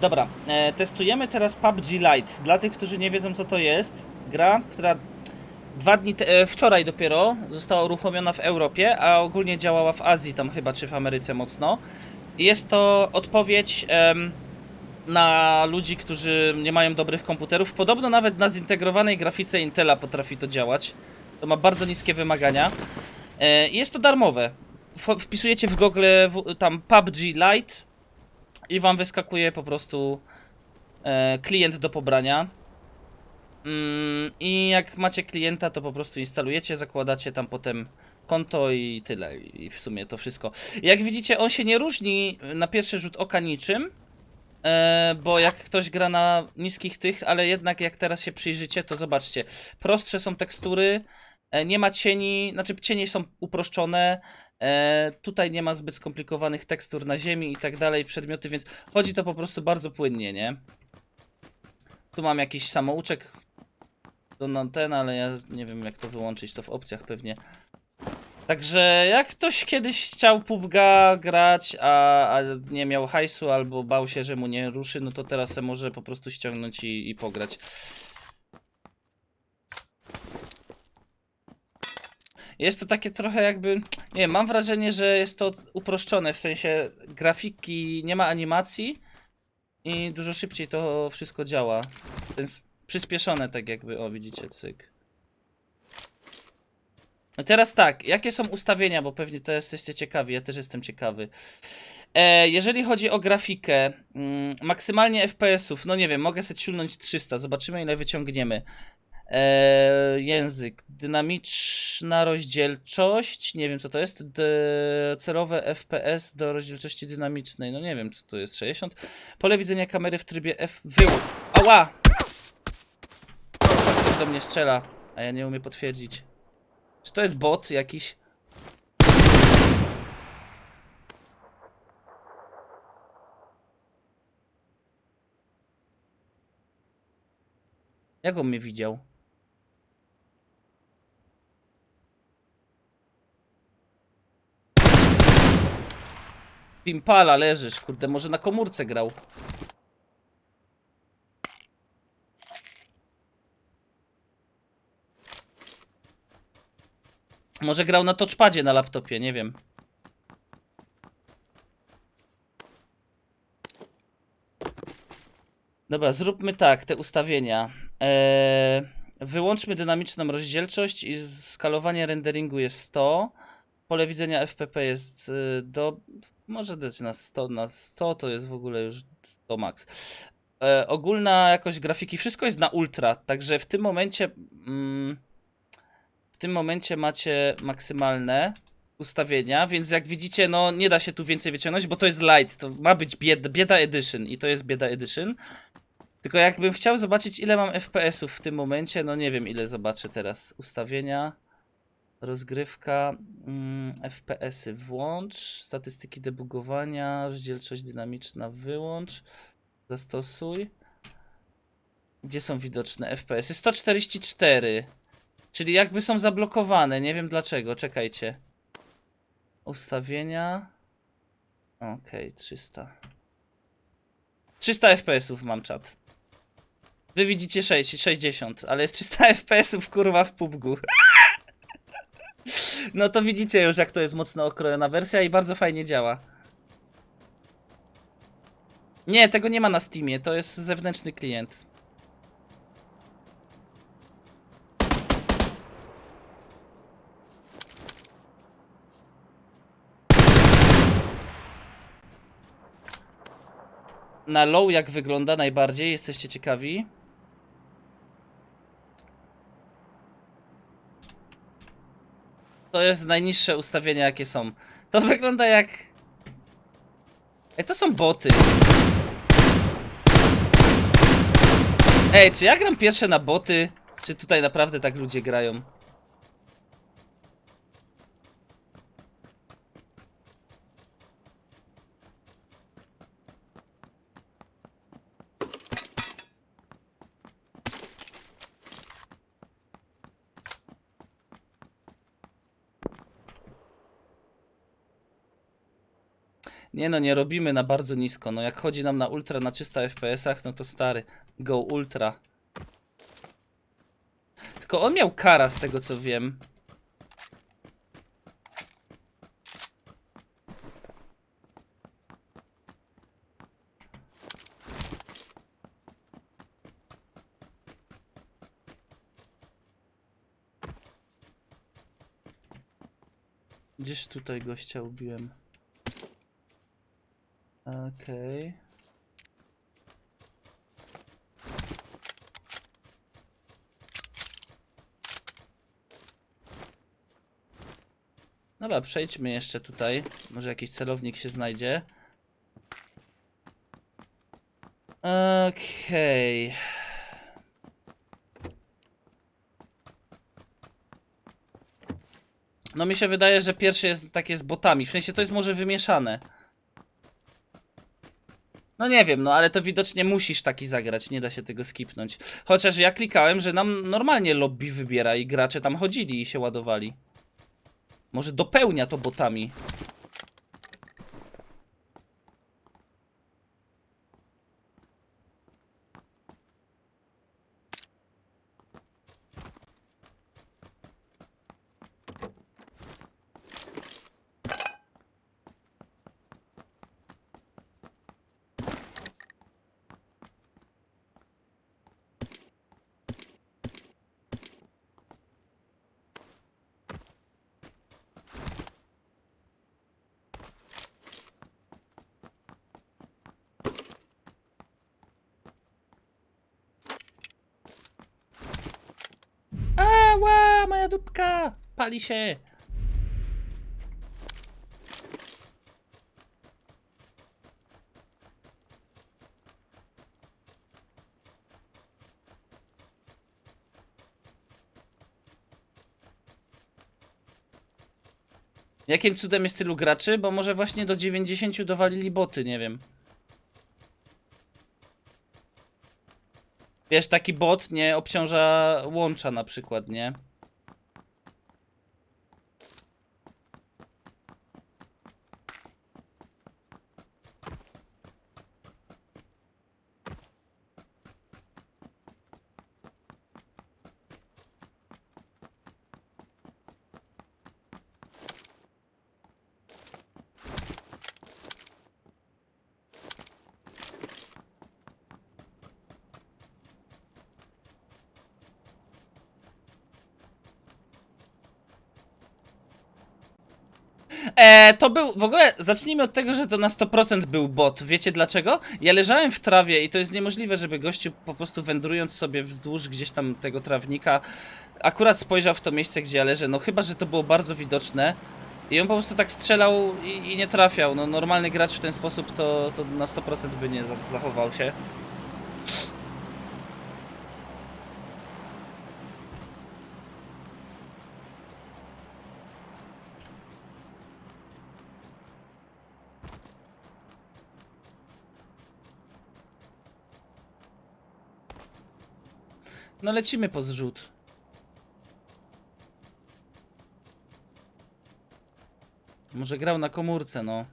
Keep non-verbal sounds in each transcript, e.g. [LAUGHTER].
Dobra, e, testujemy teraz PUBG Lite. Dla tych, którzy nie wiedzą co to jest, gra, która dwa dni, te, e, wczoraj dopiero została uruchomiona w Europie, a ogólnie działała w Azji tam chyba, czy w Ameryce mocno. Jest to odpowiedź na ludzi, którzy nie mają dobrych komputerów. Podobno nawet na zintegrowanej grafice Intela potrafi to działać. To ma bardzo niskie wymagania. E, jest to darmowe. Wpisujecie w Google w, tam PUBG Lite i wam wyskakuje po prostu e, klient do pobrania. Mm, I jak macie klienta, to po prostu instalujecie, zakładacie tam potem konto i tyle. I w sumie to wszystko. Jak widzicie, on się nie różni na pierwszy rzut oka niczym. E, bo jak ktoś gra na niskich tych, ale jednak jak teraz się przyjrzycie, to zobaczcie. Prostsze są tekstury, e, nie ma cieni, znaczy cienie są uproszczone. E, tutaj nie ma zbyt skomplikowanych tekstur na ziemi i tak dalej, przedmioty, więc chodzi to po prostu bardzo płynnie, nie? Tu mam jakiś samouczek do ten, ale ja nie wiem jak to wyłączyć, to w opcjach pewnie. Także jak ktoś kiedyś chciał PUBG'a grać, a, a nie miał hajsu albo bał się, że mu nie ruszy, no to teraz se może po prostu ściągnąć i, i pograć. Jest to takie trochę jakby, nie wiem, mam wrażenie, że jest to uproszczone, w sensie grafiki, nie ma animacji i dużo szybciej to wszystko działa. Jest przyspieszone tak jakby, o widzicie, cyk. No teraz tak, jakie są ustawienia, bo pewnie to jesteście ciekawi, ja też jestem ciekawy. E, jeżeli chodzi o grafikę, mm, maksymalnie FPS-ów, no nie wiem, mogę sobie ciulnąć 300, zobaczymy ile wyciągniemy. E, język, dynamiczna rozdzielczość, nie wiem co to jest, D, FPS do rozdzielczości dynamicznej, no nie wiem co to jest, 60. Pole widzenia kamery w trybie F, wyłóg. Ała! Ktoś do mnie strzela, a ja nie umiem potwierdzić. Czy to jest bot jakiś? Jak on mnie widział? Pimpala leżysz, kurde, może na komórce grał. Może grał na touchpadzie na laptopie, nie wiem. Dobra, zróbmy tak, te ustawienia. Eee, wyłączmy dynamiczną rozdzielczość i skalowanie renderingu jest 100. Pole widzenia FPP jest y, do. Może dać na 100, na 100 to jest w ogóle już to max. E, ogólna jakość grafiki, wszystko jest na ultra, także w tym momencie. Mm, w tym momencie macie maksymalne ustawienia, więc jak widzicie, no nie da się tu więcej wyciągnąć, bo to jest light, to ma być bieda, bieda edition i to jest bieda edition. Tylko jakbym chciał zobaczyć ile mam FPS-ów w tym momencie, no nie wiem ile zobaczę teraz. Ustawienia, rozgrywka, mm, FPS-y włącz, statystyki debugowania, rozdzielczość dynamiczna wyłącz, zastosuj. Gdzie są widoczne FPS-y? 144. Czyli jakby są zablokowane, nie wiem dlaczego, czekajcie. Ustawienia. Okej, 300. 300 FPS-ów mam czat. Wy widzicie 6, 60, ale jest 300 [LAUGHS] FPS-ów kurwa w PUBG. No to widzicie już jak to jest mocno okrojona wersja i bardzo fajnie działa. Nie, tego nie ma na Steamie, to jest zewnętrzny klient. Na low jak wygląda najbardziej, jesteście ciekawi? To jest najniższe ustawienia jakie są. To wygląda jak... Ej, to są boty. Ej, czy ja gram pierwsze na boty? Czy tutaj naprawdę tak ludzie grają? Nie no, nie robimy na bardzo nisko. No jak chodzi nam na ultra, na 300 FPS-ach, no to stary, go ultra. Tylko on miał kara z tego co wiem. Gdzieś tutaj gościa ubiłem. Okej. Dobra, przejdźmy jeszcze tutaj. Może jakiś celownik się znajdzie. Okej. No mi się wydaje, że pierwsze jest takie z botami. W sensie to jest może wymieszane. No nie wiem, no ale to widocznie musisz taki zagrać, nie da się tego skipnąć. Chociaż ja klikałem, że nam normalnie lobby wybiera i gracze tam chodzili i się ładowali. Może dopełnia to botami. Ała, moja dupka! Pali się! Jakim cudem jest tylu graczy? Bo może właśnie do 90 dowalili boty, nie wiem. Wiesz, taki bot nie obciąża łącza na przykład, nie? E, to był, w ogóle zacznijmy od tego, że to na 100% był bot. Wiecie dlaczego? Ja leżałem w trawie i to jest niemożliwe, żeby gościu po prostu wędrując sobie wzdłuż gdzieś tam tego trawnika, akurat spojrzał w to miejsce, gdzie ja leżę. No chyba, że to było bardzo widoczne. I on po prostu tak strzelał i, i nie trafiał. No normalny gracz w ten sposób to, to na 100% by nie za- zachował się. No lecimy po zrzut. Może grał na komórce, no.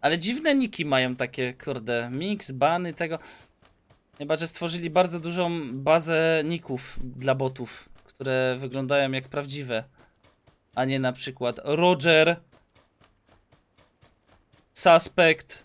Ale dziwne niki mają takie, kurde, mix, bany, tego. Chyba, że stworzyli bardzo dużą bazę ników dla botów, które wyglądają jak prawdziwe. A nie na przykład Roger, Suspect.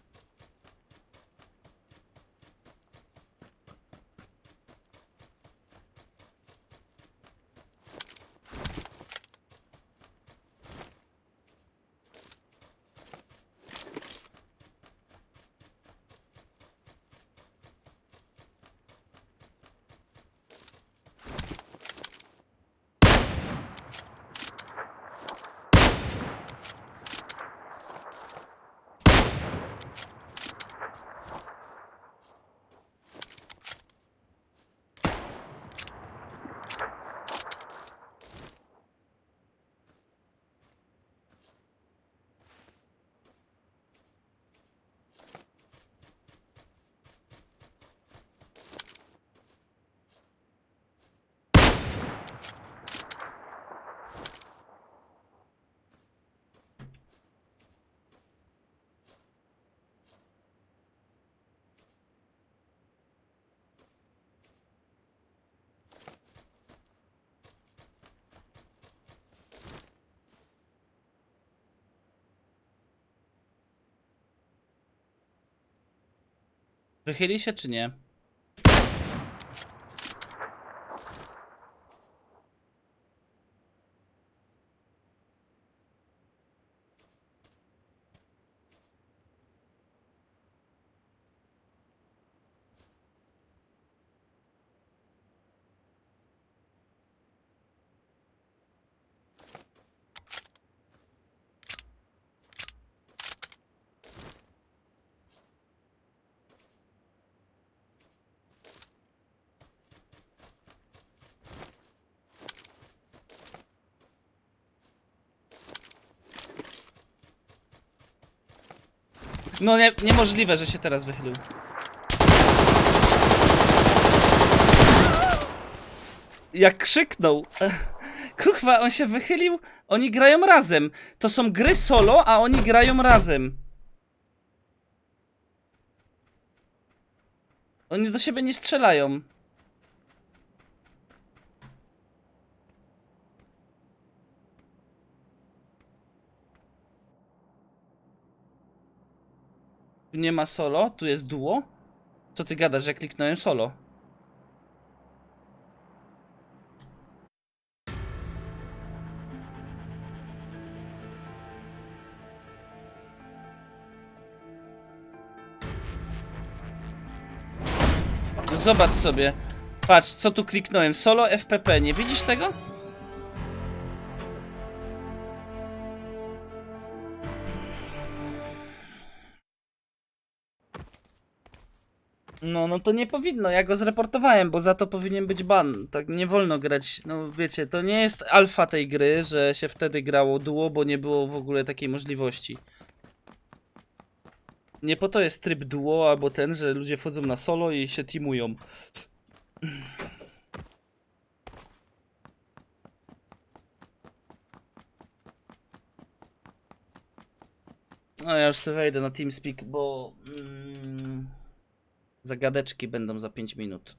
Wychyli się czy nie? No nie, niemożliwe, że się teraz wychylił. Jak krzyknął. [LAUGHS] Kuchwa, on się wychylił. Oni grają razem. To są gry solo, a oni grają razem. Oni do siebie nie strzelają. Nie ma solo, tu jest duo. Co ty gadasz, że kliknąłem solo? No zobacz sobie. Patrz, co tu kliknąłem. Solo FPP, nie widzisz tego? No, no to nie powinno, ja go zreportowałem, bo za to powinien być ban. Tak nie wolno grać. No wiecie, to nie jest alfa tej gry, że się wtedy grało duo, bo nie było w ogóle takiej możliwości. Nie po to jest tryb duo albo ten, że ludzie wchodzą na solo i się teamują. No ja już sobie wejdę na TeamSpeak, bo mm, zagadeczki będą za 5 minut.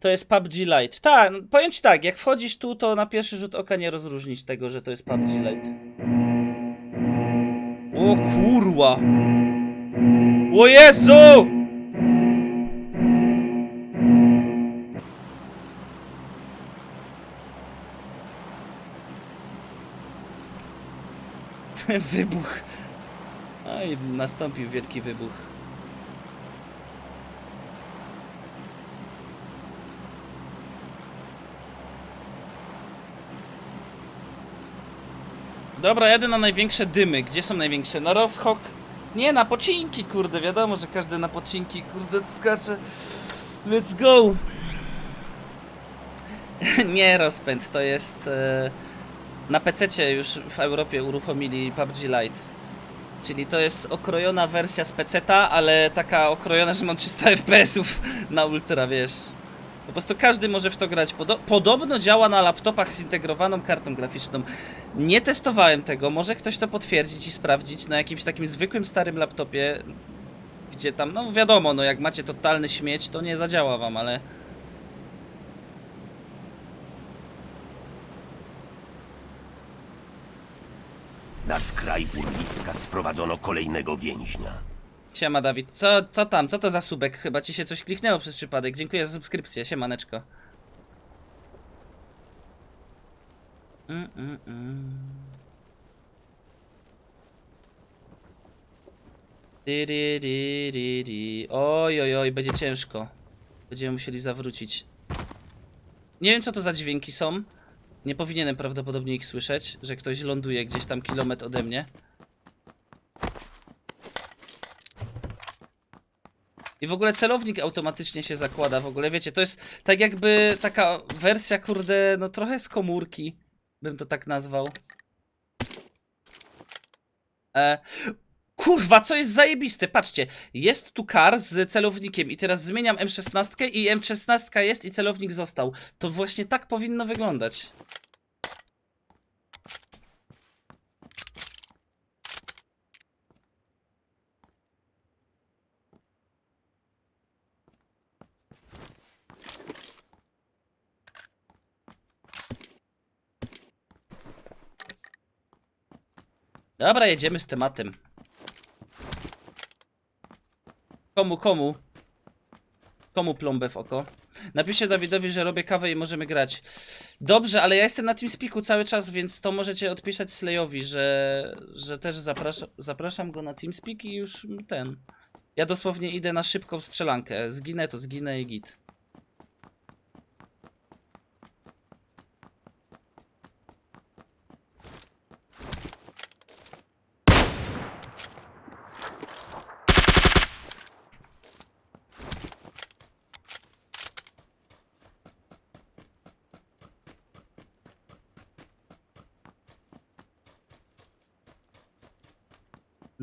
To jest PUBG Lite. Tak, no, powiem ci tak, jak wchodzisz tu, to na pierwszy rzut oka nie rozróżnisz tego, że to jest PUBG Lite. O kurwa! O Jezu! [LAUGHS] Wybuch. No i nastąpił wielki wybuch. Dobra, jadę na największe dymy. Gdzie są największe? Na Roshok? Nie, na pocinki, kurde. Wiadomo, że każdy na pocinki, kurde, skacze. Let's go! [LAUGHS] Nie, rozpęd, to jest... E... Na PC już w Europie uruchomili PUBG Lite. Czyli to jest okrojona wersja z PC-ta, ale taka okrojona, że mam 300 FPS-ów na ultra, wiesz. Po prostu każdy może w to grać. Podo podobno działa na laptopach z zintegrowaną kartą graficzną. Nie testowałem tego, może ktoś to potwierdzić i sprawdzić na jakimś takim zwykłym starym laptopie, gdzie tam, no wiadomo, no jak macie totalny śmieć, to nie zadziała wam, ale... Na skraj urwiska sprowadzono kolejnego więźnia. Siema Dawid, co, co tam, co to za subek? Chyba ci się coś kliknęło przez przypadek. Dziękuję za subskrypcję, siemaneczko. Mm, mm, mm. Di, di, di, di. Oj, oj, oj, będzie ciężko. Będziemy musieli zawrócić. Nie wiem co to za dźwięki są. Nie powinienem prawdopodobnie ich słyszeć, że ktoś ląduje gdzieś tam kilometr ode mnie. I w ogóle celownik automatycznie się zakłada w ogóle, wiecie, to jest tak jakby taka wersja, kurde, no trochę z komórki, bym to tak nazwał. E, kurwa, co jest zajebiste, patrzcie, jest tu kar z celownikiem i teraz zmieniam M16 i M16 jest i celownik został. To właśnie tak powinno wyglądać. Dobra, jedziemy z tematem. Komu, komu? Komu plombę w oko? Napiszcie Dawidowi, że robię kawę i możemy grać. Dobrze, ale ja jestem na TeamSpeaku cały czas, więc to możecie odpisać Slayowi, że, że też zapraszam, zapraszam go na TeamSpeak i już ten. Ja dosłownie idę na szybką strzelankę. Zginę to zginę i git.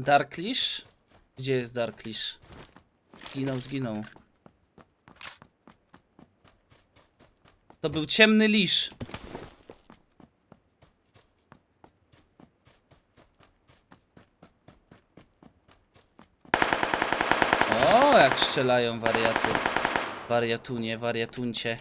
Darklish? Gdzie jest Darklish? Zginął, zginął. To był ciemny lisz. O, jak strzelają wariaty. Wariatunie, wariatuncie.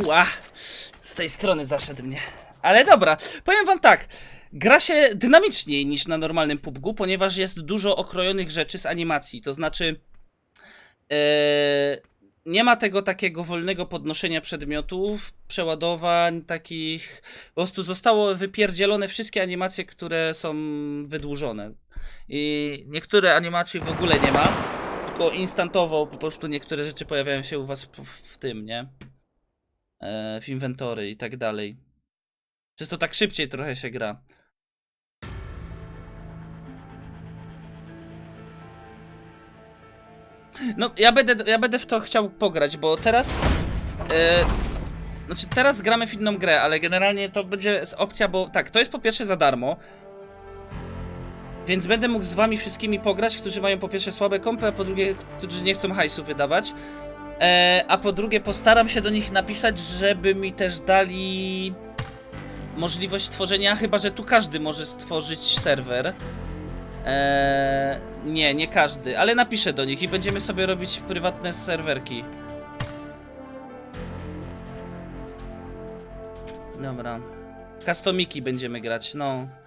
Uła, z tej strony zaszedł mnie. Ale dobra, powiem wam tak. Gra się dynamiczniej niż na normalnym PUBG, ponieważ jest dużo okrojonych rzeczy z animacji. To znaczy, e, nie ma tego takiego wolnego podnoszenia przedmiotów, przeładowań, takich. Po prostu zostało wypierdzielone wszystkie animacje, które są wydłużone. I niektóre animacje w ogóle nie ma, tylko instantowo po prostu niektóre rzeczy pojawiają się u was w, w tym, nie? E, w inwentory i tak dalej. Przez to tak szybciej trochę się gra. No, ja będę, ja będę w to chciał pograć, bo teraz. E, znaczy, teraz gramy w inną grę, ale generalnie to będzie opcja, bo tak, to jest po pierwsze za darmo. Więc będę mógł z wami wszystkimi pograć, którzy mają po pierwsze słabe kompy, a po drugie, którzy nie chcą hajsu wydawać. E, a po drugie, postaram się do nich napisać, żeby mi też dali możliwość stworzenia, chyba że tu każdy może stworzyć serwer. E, nie, nie każdy, ale napiszę do nich i będziemy sobie robić prywatne serwerki. Dobra. Customiki będziemy grać, no.